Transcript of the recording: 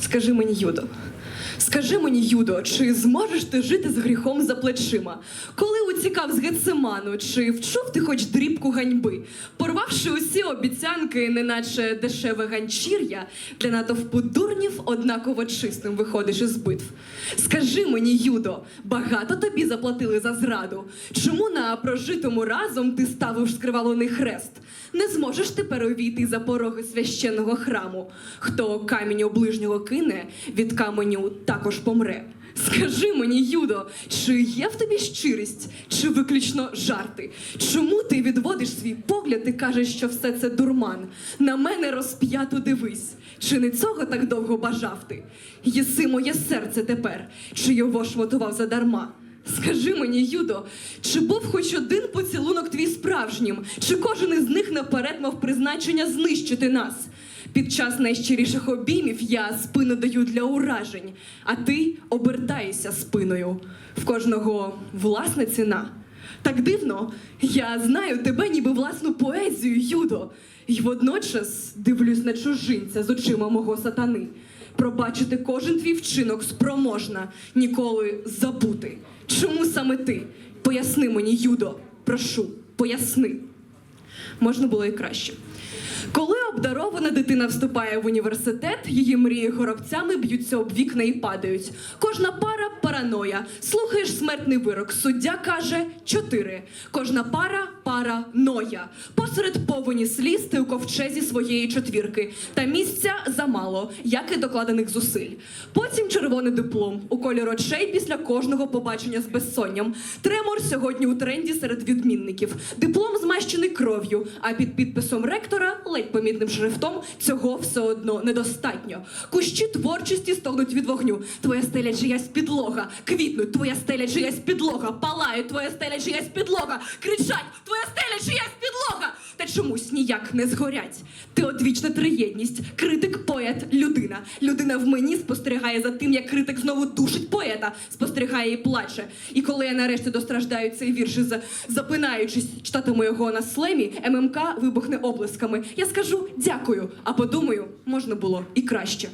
Скажи мені, Юдо, скажи мені, Юдо, чи зможеш ти жити з гріхом за плечима? Коли уцікав з Гециману, чи вчув ти хоч дрібку ганьби, порвавши усі обіцянки, неначе дешеве ганчір'я, для натовпу дурнів однаково чистим виходиш із битв. Скажи мені, Юдо, багато тобі заплатили за зраду? Чому на прожитому разом ти ставив скривавлений хрест? Не зможеш тепер увійти за пороги священного храму. Хто камінь у ближнього кине, від каменю також помре. Скажи мені, Юдо, чи є в тобі щирість, чи виключно жарти? Чому ти відводиш свій погляд і кажеш, що все це дурман? На мене розп'ято дивись. Чи не цього так довго бажав ти? Єси моє серце тепер, чи його шмотував задарма? Скажи мені, Юдо, чи був хоч один поцілунок твій справжнім, чи кожен із них наперед мав призначення знищити нас? Під час найщиріших обіймів я спину даю для уражень, а ти обертаєшся спиною. В кожного власна ціна. Так дивно, я знаю тебе ніби власну поезію, Юдо, і водночас дивлюсь на чужинця з очима мого сатани. Пробачити кожен твій вчинок спроможна, ніколи забути. Чому саме ти? Поясни мені, Юдо, прошу, поясни. Можна було і краще. Коли обдарована дитина вступає в університет, її мрії горобцями б'ються об вікна і падають. Кожна пара параноя. Слухаєш смертний вирок. Суддя каже чотири. Кожна пара пара ноя. Посеред повені сліз ти у ковчезі своєї четвірки. Та місця замало, як і докладених зусиль. Потім червоний диплом у кольор очей після кожного побачення з безсонням. Тремор сьогодні у тренді серед відмінників. Диплом змащений кров'ю, а під підписом ректора ледь помітним шрифтом цього все одно недостатньо. Кущі творчості стогнуть від вогню. Твоя стеля чиясь підлога. Квітнуть, твоя стеля чиясь підлога. Палають, твоя стеля чиясь підлога. Кричать, твоя стеля чиясь підлога. Чомусь ніяк не згорять. Ти одвічна триєдність, критик, поет, людина. Людина в мені спостерігає за тим, як критик знову душить поета, спостерігає і плаче. І коли я нарешті достраждаю цей вірш, і за- запинаючись, читатиму його на слемі, ММК вибухне облисками. Я скажу дякую, а подумаю, можна було і краще.